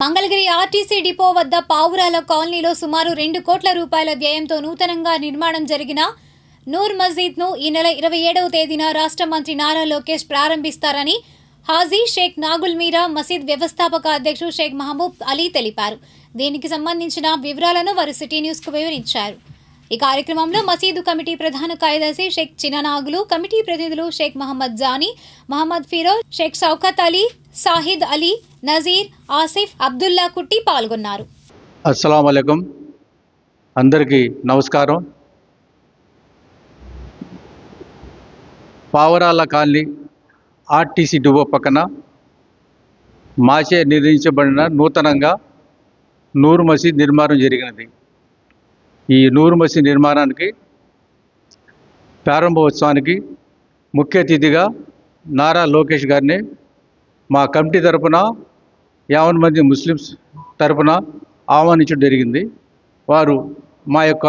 Mangalagiri RTC depot వద్ద పావురాల కాలనీలో సుమారు రెండు కోట్ల రూపాయల వ్యయంతో నూతనంగా నిర్మాణం జరిగిన నూర్ మస్జిద్ను ఈ నెల ఇరవై ఏడవ తేదీన రాష్ట్ర మంత్రి నారా లోకేష్ ప్రారంభిస్తారని హాజీ షేక్ నాగుల్ మీరా మసీద్ వ్యవస్థాపక అధ్యక్షుడు షేక్ మహబూబ్ అలీ తెలిపారు. దీనికి సంబంధించిన వివరాలను వారు సిటీ న్యూస్కు వివరించారు. ఈ కార్యక్రమంలో మసీదు కమిటీ ప్రధాన కార్యదర్శి షేక్ చిన్ననాగులు కమిటీ ప్రతినిధులు షేక్ మహమ్మద్ జానీ మహమ్మద్ ఫిరోజ్ షేక్ షౌకత్ అలీ సాహిద్ అలీ నజీర్ ఆసిఫ్ అబ్దుల్లా కుట్టి పాల్గొన్నారు. అస్సలం అయికం అందరికీ నమస్కారం. పావరాల కాలనీ ఆర్టీసీ డివో పక్కన మాచే నిర్మించబడిన నూతనంగా నూరు మసీద్ నిర్మాణం జరిగినది. ఈ నూరు మసీద్ నిర్మాణానికి ప్రారంభోత్సవానికి ముఖ్య అతిథిగా నారా లోకేష్ గారిని మా కమిటీ తరపున యావన్ మంది ముస్లిమ్స్ తరపున ఆహ్వానించడం జరిగింది. వారు మా యొక్క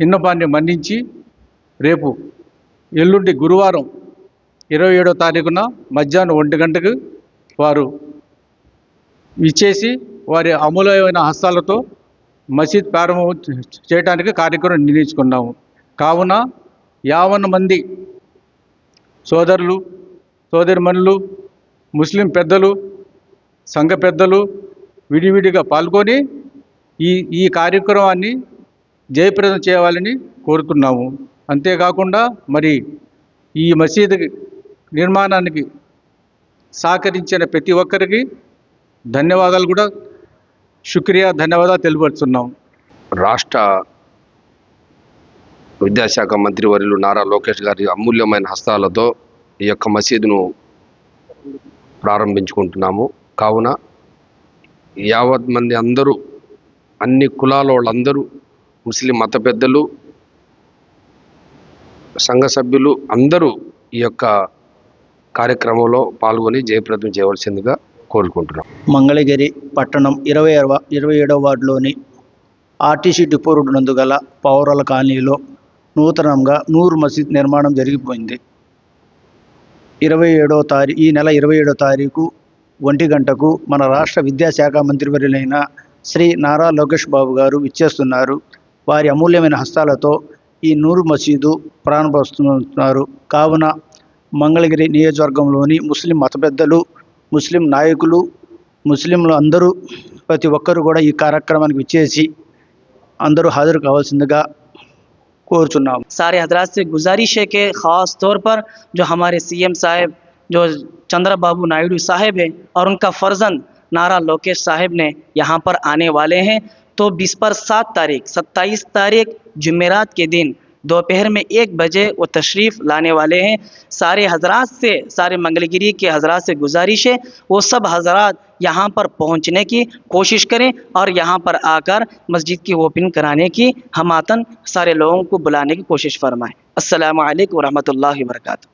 విన్నపాన్ని మన్నించి రేపు ఎల్లుండి గురువారం ఇరవై ఏడో తారీఖున మధ్యాహ్నం ఒంటి గంటకు వారు ఇచ్చేసి వారి అమూల్యమైన హస్తాలతో మసీద్ ప్రారంభం చేయడానికి కార్యక్రమం నిర్ణయించుకున్నాము. కావున యావన్ మంది సోదరులు సోదరిమణులు ముస్లిం పెద్దలు సంఘ పెద్దలు విడివిడిగా పాల్గొని ఈ ఈ కార్యక్రమాన్ని జయప్రదం చేయాలని కోరుతున్నాము. అంతేకాకుండా మరి ఈ మసీదు నిర్మాణానికి సహకరించిన ప్రతి ఒక్కరికి ధన్యవాదాలు కూడా. శుక్రియా ధన్యవాదాలు తెలియపరుస్తున్నాం రాష్ట్ర విద్యాశాఖ మంత్రివర్యులు నారా లోకేష్ గారి అమూల్యమైన హస్తాలతో ఈ యొక్క మసీదును ప్రారంభించుకుంటున్నాము. కావున యావత్ మంది అందరూ అన్ని కులాల వాళ్ళందరూ ముస్లిం మత పెద్దలు సంఘ సభ్యులు అందరూ ఈ యొక్క కార్యక్రమంలో పాల్గొని జయప్రదం చేయవలసిందిగా కోరుకుంటున్నాం. మంగళగిరి పట్టణం ఇరవై ఇరవై ఏడవ వార్డులోని ఆర్టీసీ డిపో రోడ్డు నందు గల పౌరాల కాలనీలో నూతనంగా నూరు మసీద్ నిర్మాణం జరిగిపోయింది. ఇరవై ఏడవ తారీ ఈ నెల ఇరవై ఏడో తారీఖు ఒంటి గంటకు మన రాష్ట్ర విద్యాశాఖ మంత్రివర్యులైన శ్రీ నారా లోకేష్ బాబు గారు ఇచ్చేస్తున్నారు వారి అమూల్యమైన హస్తాలతో ఈ నూరు మసీదు ప్రారంభిస్తున్నారు కావున మంగళగిరి నియోజకవర్గంలోని ముస్లిం మత పెద్దలు ముస్లిం నాయకులు ముస్లింలు అందరూ ప్రతి ఒక్కరు కూడా ఈ కార్యక్రమానికి విచ్చేసి అందరూ హాజరు కావాల్సిందిగా चुनाव। सारे हजरात से गुजारिश है कि ख़ास तौर पर जो हमारे सीएम साहब, जो चंद्रा बाबू नायडू साहब हैं और उनका फर्जंद नारा लोकेश साहब ने यहाँ पर आने वाले हैं तो बीस पर सात तारीख, सत्ताईस तारीख जमेरात के दिन دوپہر میں ایک بجے وہ تشریف لانے والے ہیں۔ سارے حضرات سے، سارے منگل گیری کے حضرات سے گزارش ہے وہ سب حضرات یہاں پر پہنچنے کی کوشش کریں اور یہاں پر آ کر مسجد کی اوپن کرانے کی ہماتن سارے لوگوں کو بلانے کی کوشش فرمائیں۔ السلام علیکم ورحمۃ اللہ وبرکاتہ۔